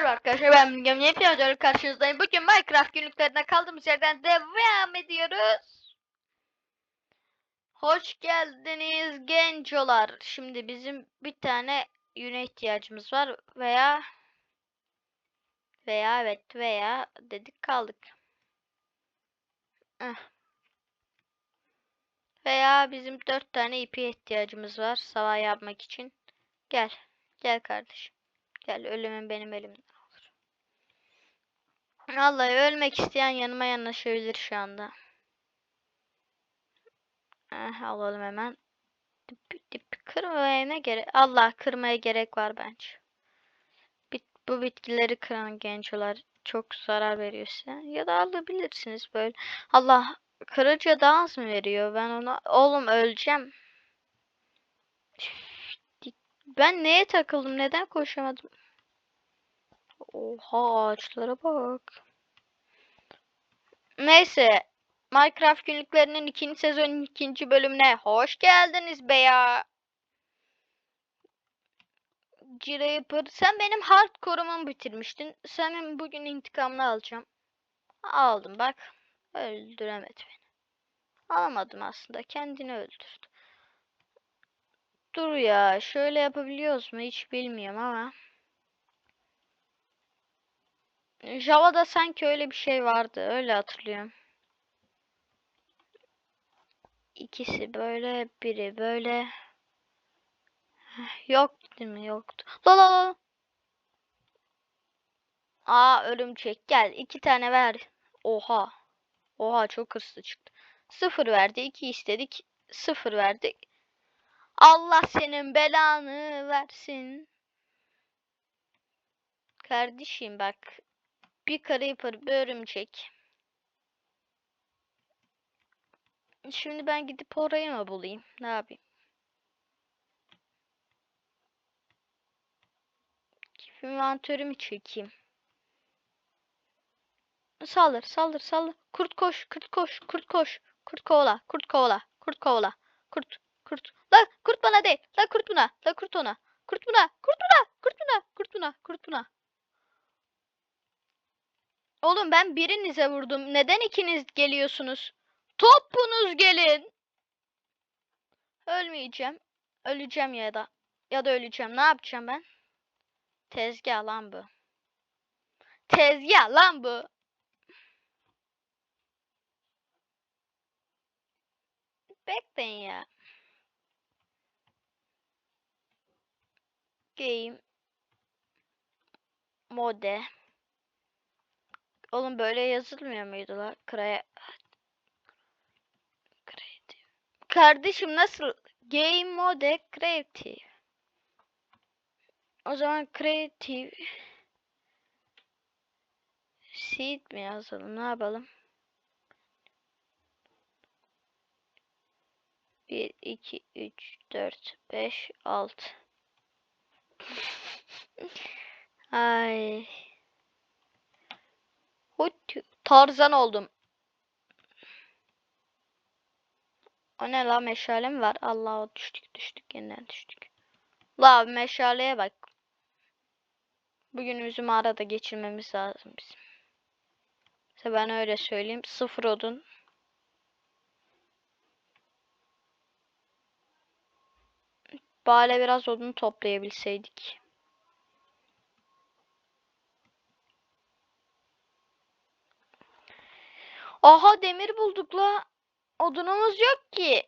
Merhaba arkadaşlar ben Bilgem Yeni videoda karşınızdayım. Bugün Minecraft günlüklerine kaldığımız yerden devam ediyoruz. Hoş geldiniz gencolar. Şimdi bizim bir tane yüne ihtiyacımız var veya veya evet veya dedik kaldık. Veya bizim dört tane ipi ihtiyacımız var sabah yapmak için. Gel. Gel kardeşim. Gel ölümün benim elimden olur. Vallahi ölmek isteyen yanıma yanaşabilir şu anda. Eh, alalım hemen. Dip, dip, kırmaya ne gerek? Allah kırmaya gerek var bence. Bit, bu bitkileri kıran gençler çok zarar veriyor size. Ya da alabilirsiniz böyle. Allah kırıcı daha az mı veriyor? Ben ona oğlum öleceğim. Ben neye takıldım? Neden koşamadım? Oha ağaçlara bak. Neyse. Minecraft günlüklerinin ikinci sezonun ikinci bölümüne hoş geldiniz be ya. Jirapır sen benim hardcore'umu bitirmiştin. Senin bugün intikamını alacağım. Aldım bak. Öldüremedi beni. Alamadım aslında. Kendini öldürdü. Dur ya. Şöyle yapabiliyoruz mu hiç bilmiyorum ama. Java'da sanki öyle bir şey vardı. Öyle hatırlıyorum. İkisi böyle, biri böyle. Yok değil mi? Yoktu. La la. Aa örümcek gel. iki tane ver. Oha. Oha çok hırslı çıktı. Sıfır verdi. iki istedik. Sıfır verdik. Allah senin belanı versin. Kardeşim bak. Bir creeper bir örümcek. Şimdi ben gidip orayı mı bulayım? Ne yapayım? Inventörümü çekeyim. Saldır, saldır, saldır. Kurt koş, kurt koş, kurt koş. Kurt kovala, kurt kovala, kurt kovala. Kurt, kurt. La kurt bana değil. La kurt buna. La kurt ona. Kurt buna, kurt buna, kurt buna, kurt buna, kurt buna. Oğlum ben birinize vurdum. Neden ikiniz geliyorsunuz? Topunuz gelin. Ölmeyeceğim. Öleceğim ya da. Ya da öleceğim. Ne yapacağım ben? Tezgah lan bu. Tezgah lan bu. Bekleyin ya. Game mode. Oğlum böyle yazılmıyor muydu la? Kraya Creative. Kardeşim nasıl? Game mode creative. O zaman creative seed mi yazalım? Ne yapalım? 1 2 3 4 5 6 Ay. Hut Tarzan oldum. O ne la meşale mi var? Allah düştük düştük yeniden düştük. La meşaleye bak. Bugünümüzü mağarada geçirmemiz lazım bizim. İşte ben öyle söyleyeyim. Sıfır odun. Bale biraz odun toplayabilseydik. Aha demir bulduk la. Odunumuz yok ki.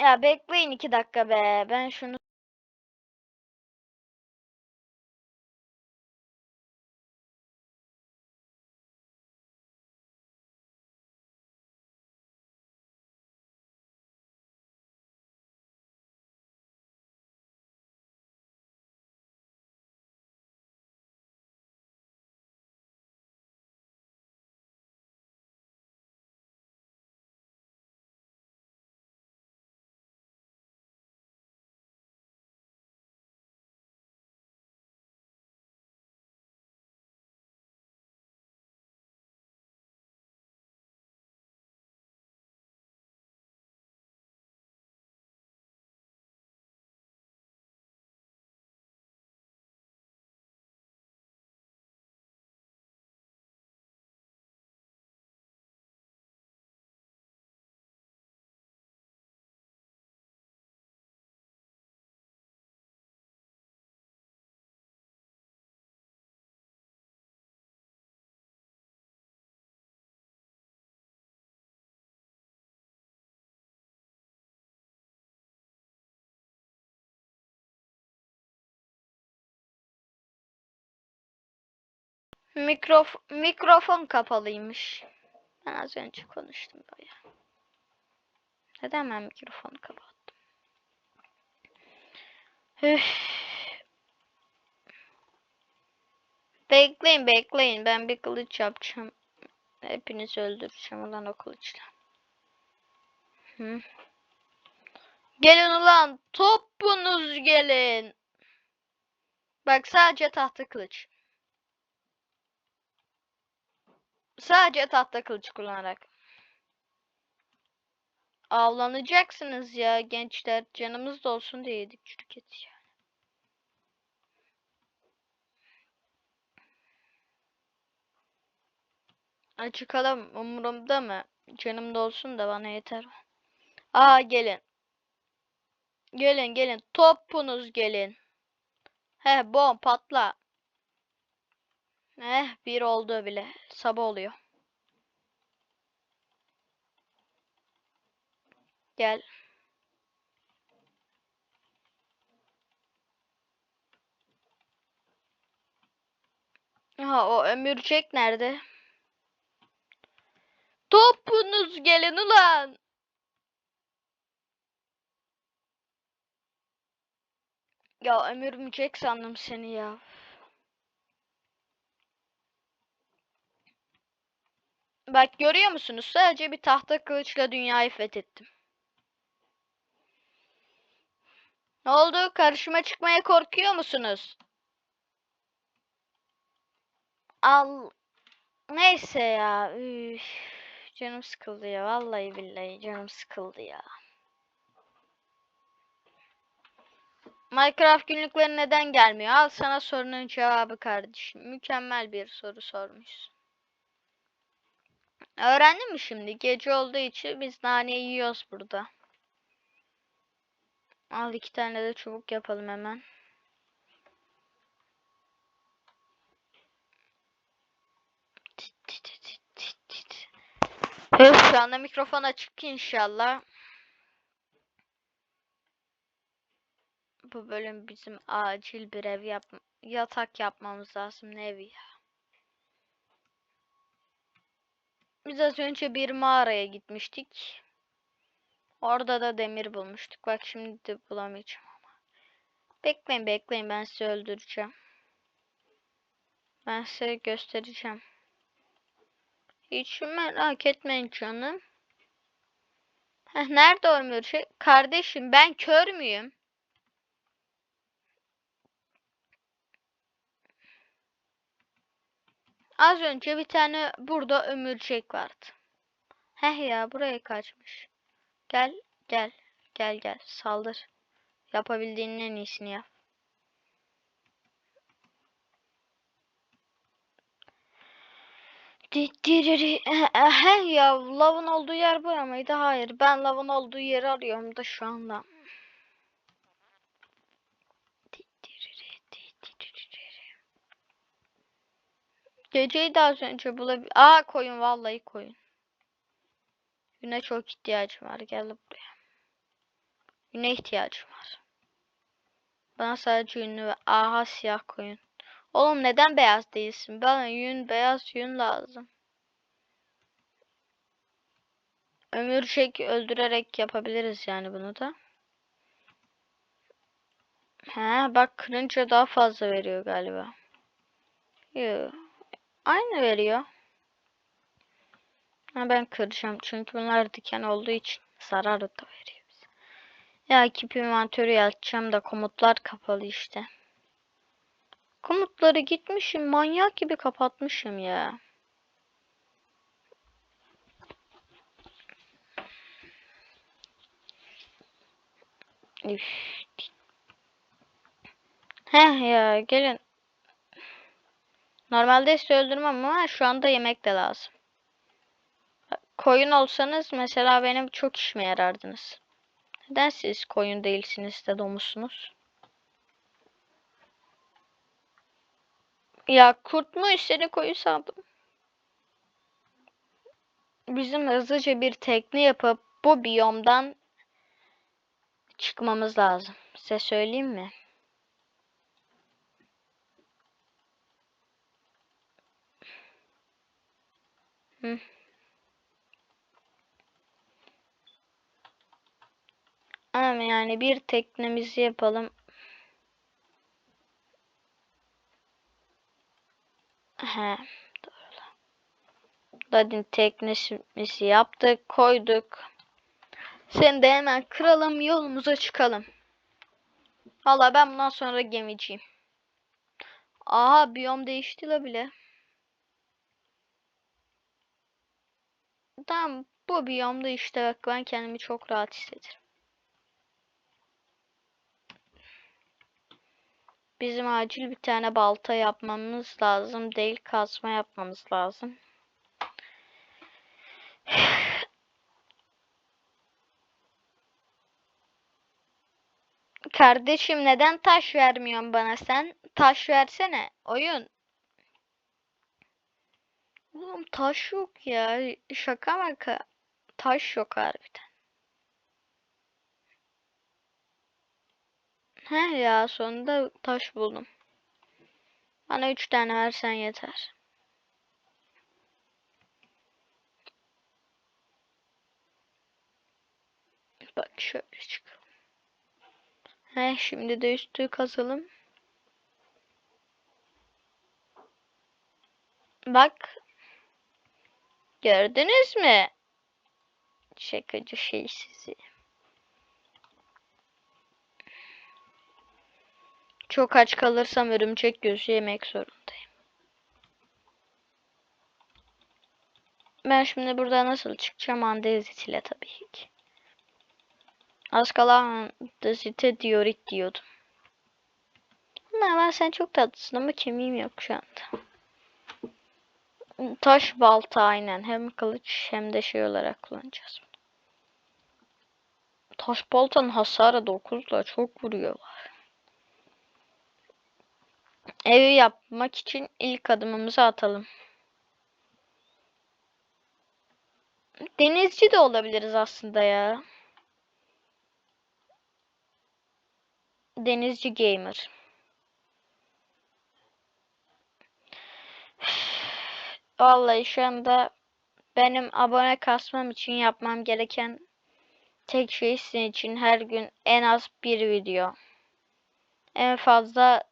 Ya bekleyin iki dakika be. Ben şunu Mikrof mikrofon kapalıymış. Ben az önce konuştum baya. Neden ben mikrofonu kapattım? Bekleyin bekleyin ben bir kılıç yapacağım. Hepinizi öldüreceğim ulan o kılıçla. Hı. Gelin ulan topunuz gelin. Bak sadece tahta kılıç. Sadece tahta kılıç kullanarak. Avlanacaksınız ya gençler. Canımız da olsun diye yedik çürük eti ya. Acıkalım umurumda mı? Canım da olsun da bana yeter. Aa gelin. Gelin gelin. Topunuz gelin. He bom patla. Eh bir oldu bile. Sabah oluyor. Gel. Ha o ömürcek nerede? Topunuz gelin ulan. Ya ömürmeyecek sandım seni ya. Bak görüyor musunuz? Sadece bir tahta kılıçla dünyayı fethettim. Ne oldu? Karşıma çıkmaya korkuyor musunuz? Al. Neyse ya. Üf. Canım sıkıldı ya. Vallahi billahi canım sıkıldı ya. Minecraft günlükleri neden gelmiyor? Al sana sorunun cevabı kardeşim. Mükemmel bir soru sormuşsun. Öğrendin mi şimdi? Gece olduğu için biz nane yiyoruz burada. Al iki tane de çubuk yapalım hemen. Evet, şu anda mikrofon açık inşallah. Bu bölüm bizim acil bir ev yap yatak yapmamız lazım. Ne evi ya? Biz az önce bir mağaraya gitmiştik. Orada da demir bulmuştuk. Bak şimdi de bulamayacağım ama. Bekleyin bekleyin ben sizi öldüreceğim. Ben size göstereceğim. Hiç merak etmeyin canım. Heh, nerede o ömürcek? Kardeşim ben kör müyüm? Az önce bir tane burada ömürcek vardı. Heh ya buraya kaçmış. Gel gel gel gel saldır. Yapabildiğinin en iyisini yap. He ya lavın olduğu yer bu mıydı? Hayır ben lavın olduğu yeri arıyorum da şu anda. Geceyi daha önce bulabil... Aa koyun vallahi koyun. Güne çok ihtiyacım var. Gel buraya. Güne ihtiyacım var. Bana sadece yünlü ve aha siyah koyun. Oğlum neden beyaz değilsin? Bana yün beyaz yün lazım. Ömürcek öldürerek yapabiliriz yani bunu da. He bak kırınca daha fazla veriyor galiba. Yok. Aynı veriyor. Ha, ben kıracağım çünkü bunlar diken olduğu için zarar da veriyor bize. Ya ekip inventörü açacağım da komutlar kapalı işte. Komutları gitmişim manyak gibi kapatmışım ya. Üf. Heh ya gelin. Normalde sizi öldürmem ama şu anda yemek de lazım. Koyun olsanız mesela benim çok işime yarardınız. Neden siz koyun değilsiniz de domuzsunuz? Ya kurt mu istedi koyu sandım. Bizim hızlıca bir tekne yapıp bu biyomdan çıkmamız lazım. Size söyleyeyim mi? Hmm. Ama yani bir teknemizi yapalım. He. Doğru. Ladin teknesimizi yaptık, koyduk. Sen de hemen kıralım, yolumuza çıkalım. Valla ben bundan sonra gemiciyim. Aha biyom değişti la bile. Tamam bu biyomda işte bak ben kendimi çok rahat hissederim. Bizim acil bir tane balta yapmamız lazım. Değil kazma yapmamız lazım. Kardeşim neden taş vermiyorsun bana sen? Taş versene. Oyun. Oğlum taş yok ya. Şaka maka. Taş yok harbiden. He ya sonunda taş buldum. Bana üç tane versen yeter. Bak şöyle çıkalım. He şimdi de üstü kazalım. Bak. Gördünüz mü? Şakacı şey sizi. Çok aç kalırsam örümcek gözü yemek zorundayım. Ben şimdi burada nasıl çıkacağım andezit ile tabii ki. Az kala andezite diorit diyordum. Ama ben sen çok tatlısın ama kemiğim yok şu anda. Taş balta aynen. Hem kılıç hem de şey olarak kullanacağız. Taş baltanın hasarı 9'la çok vuruyorlar. Evi yapmak için ilk adımımızı atalım. Denizci de olabiliriz aslında ya. Denizci gamer. Vallahi şu anda benim abone kasmam için yapmam gereken tek şey sizin için her gün en az bir video. En fazla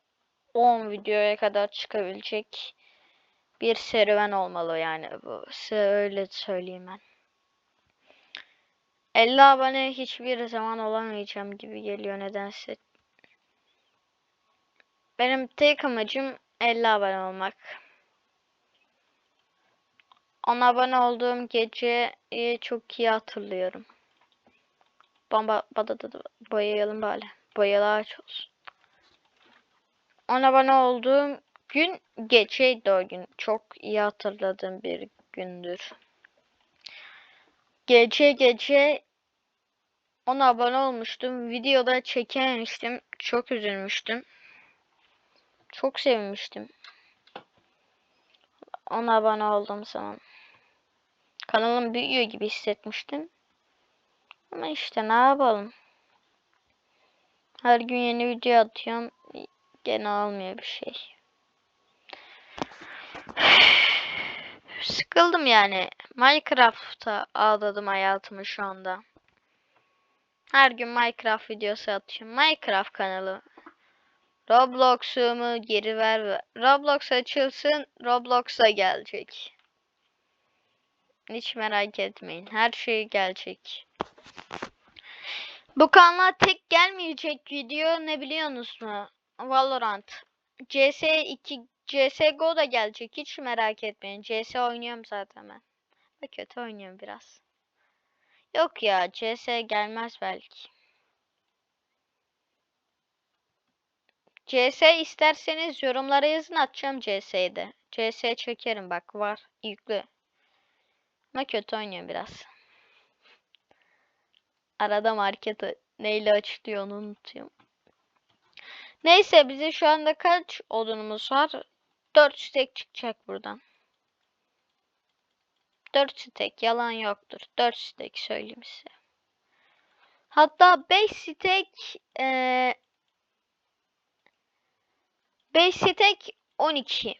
10 videoya kadar çıkabilecek bir serüven olmalı yani bu. Size öyle söyleyeyim ben. 50 abone hiçbir zaman olamayacağım gibi geliyor nedense. Benim tek amacım 50 abone olmak. 10 abone olduğum geceyi çok iyi hatırlıyorum. Bamba badada da boyayalım böyle. Boyalı ağaç olsun. 10 abone olduğum gün geceydi o gün. Çok iyi hatırladığım bir gündür. Gece gece 10 abone olmuştum. Videoda çekememiştim. Çok üzülmüştüm. Çok sevinmiştim. 10 abone oldum zaman. Kanalım büyüyor gibi hissetmiştim. Ama işte ne yapalım. Her gün yeni video atıyorum. Gene almıyor bir şey. Sıkıldım yani. Minecraft'a ağladım hayatımı şu anda. Her gün Minecraft videosu atıyorum. Minecraft kanalı. Roblox'umu geri ver. Roblox açılsın. Roblox'a gelecek. Hiç merak etmeyin. Her şey gelecek. Bu kanala tek gelmeyecek video ne biliyorsunuz mu? Valorant. CS2 CSGO da gelecek. Hiç merak etmeyin. CS oynuyorum zaten ben. Ve kötü oynuyorum biraz. Yok ya CS gelmez belki. CS isterseniz yorumlara yazın atacağım CS'yi de. CS çekerim bak var yüklü. Ama kötü oynuyorum biraz. Arada marketi neyle açılıyor onu unutuyorum. Neyse bize şu anda kaç odunumuz var? 4 stek çıkacak buradan. 4 stek yalan yoktur. 4 stek söyleyeyim size. Hatta 5 stek ee, 5 stek 12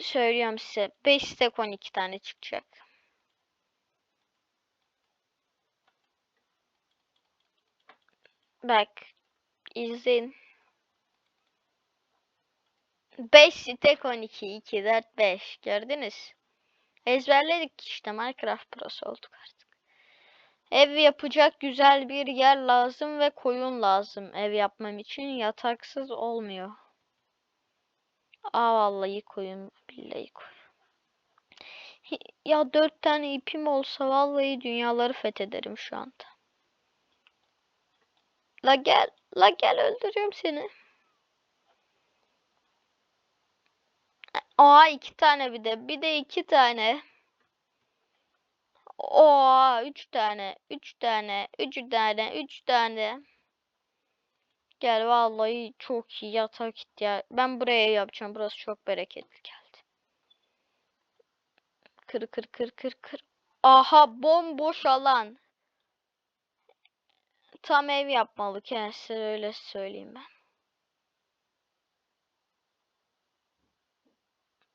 söylüyorum size. 5 stek 12 tane çıkacak. Bak. izleyin. 5 stek 12 2 4 5 gördünüz. Ezberledik işte Minecraft Pro'su olduk artık. Ev yapacak güzel bir yer lazım ve koyun lazım ev yapmam için yataksız olmuyor. Aa vallahi koyun billahi koyun. Ya dört tane ipim olsa vallahi dünyaları fethederim şu anda. La gel, la gel öldürüyorum seni. Aa iki tane bir de. Bir de iki tane. Oha üç tane. Üç tane. Üç tane. Üç tane. Gel vallahi çok iyi yatak ya. Ben buraya yapacağım. Burası çok bereketli geldi. Kır kır kır kır kır. Aha bomboş alan. Tam ev yapmalı size öyle söyleyeyim ben.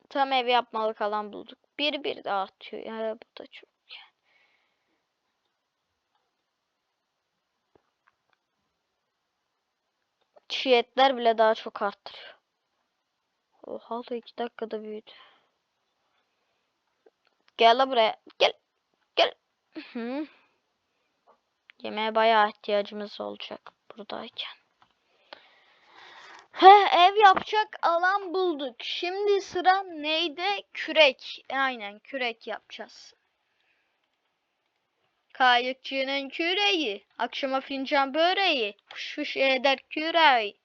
Tam ev yapmalık alan bulduk. Bir bir de artıyor. Ya bu da çok. Çiğ etler bile daha çok arttırıyor. Oha da iki dakikada büyüdü. Gel la buraya. Gel. Gel. Hı. Yemeğe bayağı ihtiyacımız olacak buradayken. He, ev yapacak alan bulduk. Şimdi sıra neydi? Kürek. Aynen kürek yapacağız. Kayıkçının küreği. Akşama fincan böreği. Fış fış eder küreği.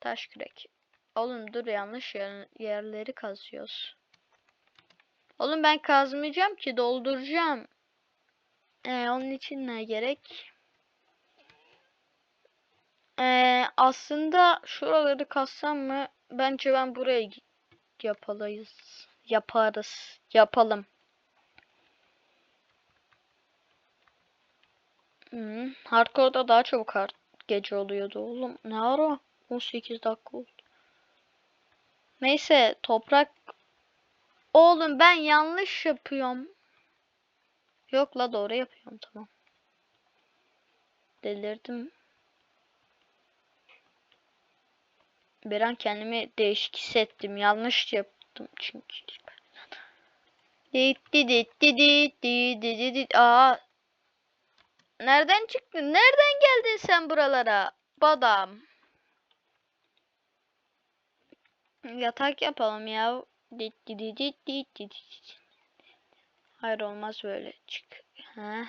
Taş kürek. Oğlum dur yanlış yer- yerleri kazıyoruz. Oğlum ben kazmayacağım ki dolduracağım. Ee, onun için ne gerek? Ee, aslında şuraları kazsam mı? Bence ben buraya yapalıyız. Yaparız. Yapalım. Hı, hardcore'da daha çabuk hard gece oluyordu oğlum. Ne ara? 18 dakika oldu. Neyse toprak. Oğlum ben yanlış yapıyorum. Yok la doğru yapıyorum tamam. Delirdim. Bir an kendimi değişik hissettim. Yanlış yaptım çünkü. Dit dit dit dit dit dit dit Aa. Nereden çıktın? Nereden geldin sen buralara? Badam. Yatak yapalım ya. Dit dit dit dit dit dit. Hayır olmaz böyle. Çık. Ha.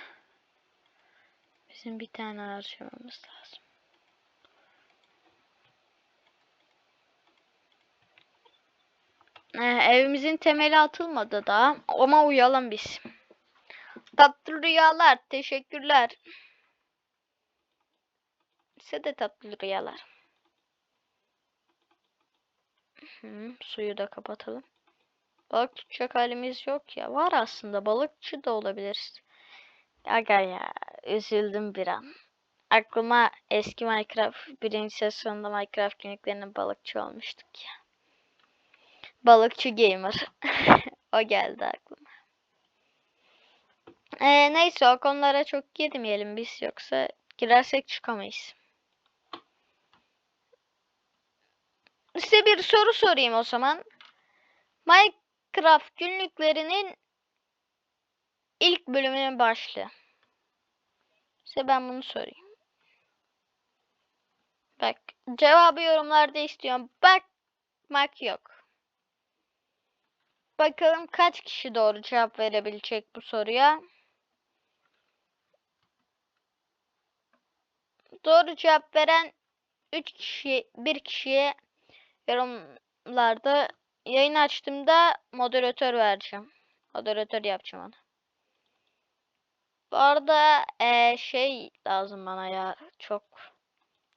Bizim bir tane harcamamız lazım. Ee, evimizin temeli atılmadı daha ama uyalım biz. Tatlı rüyalar. Teşekkürler. Size de tatlı rüyalar. Hı, suyu da kapatalım. Balık tutacak halimiz yok ya. Var aslında. Balıkçı da olabiliriz. Aga ya. Üzüldüm bir an. Aklıma eski Minecraft birinci sezonda Minecraft günlüklerinin balıkçı olmuştuk ya. Balıkçı gamer. o geldi aklıma. Ee, neyse o konulara çok girmeyelim biz yoksa girersek çıkamayız. Size bir soru sorayım o zaman. Minecraft günlüklerinin ilk bölümünün başlığı. Size ben bunu sorayım. Bak cevabı yorumlarda istiyorum. Bakmak yok. Bakalım kaç kişi doğru cevap verebilecek bu soruya. Doğru cevap veren 3 kişi, bir kişiye yorumlarda yayın açtığımda moderatör vereceğim. Moderatör yapacağım onu. Bu arada eee, şey lazım bana ya çok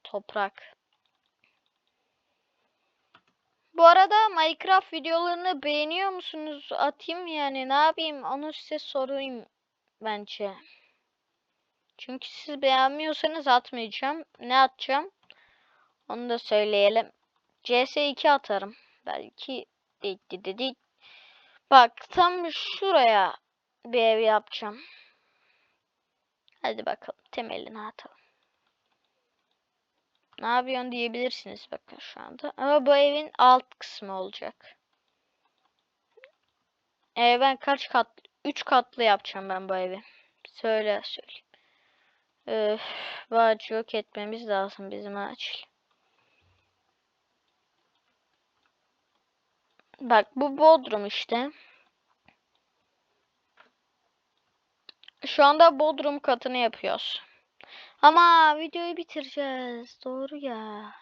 toprak. Bu arada Minecraft videolarını beğeniyor musunuz? Atayım yani ne yapayım onu size sorayım bence. Çünkü siz beğenmiyorsanız atmayacağım. Ne atacağım? Onu da söyleyelim. CS2 atarım. Belki dit. Bak tam şuraya bir ev yapacağım. Hadi bakalım temelini atalım. Ne yapıyorsun diyebilirsiniz bakın şu anda. Ama bu evin alt kısmı olacak. Ee, ben kaç kat? 3 katlı yapacağım ben bu evi. Söyle söyleyeyim. Öf, bu ağacı yok etmemiz lazım bizim acil. Bak bu bodrum işte. Şu anda bodrum katını yapıyoruz. Ama videoyu bitireceğiz. Doğru ya.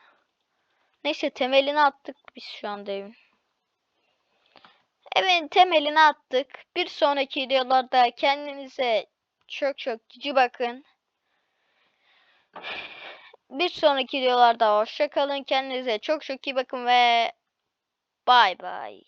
Neyse temelini attık biz şu anda evin. Evin temelini attık. Bir sonraki videolarda kendinize çok çok cici bakın. Bir sonraki videolarda hoşça kalın. Kendinize çok çok iyi bakın ve Bye bye.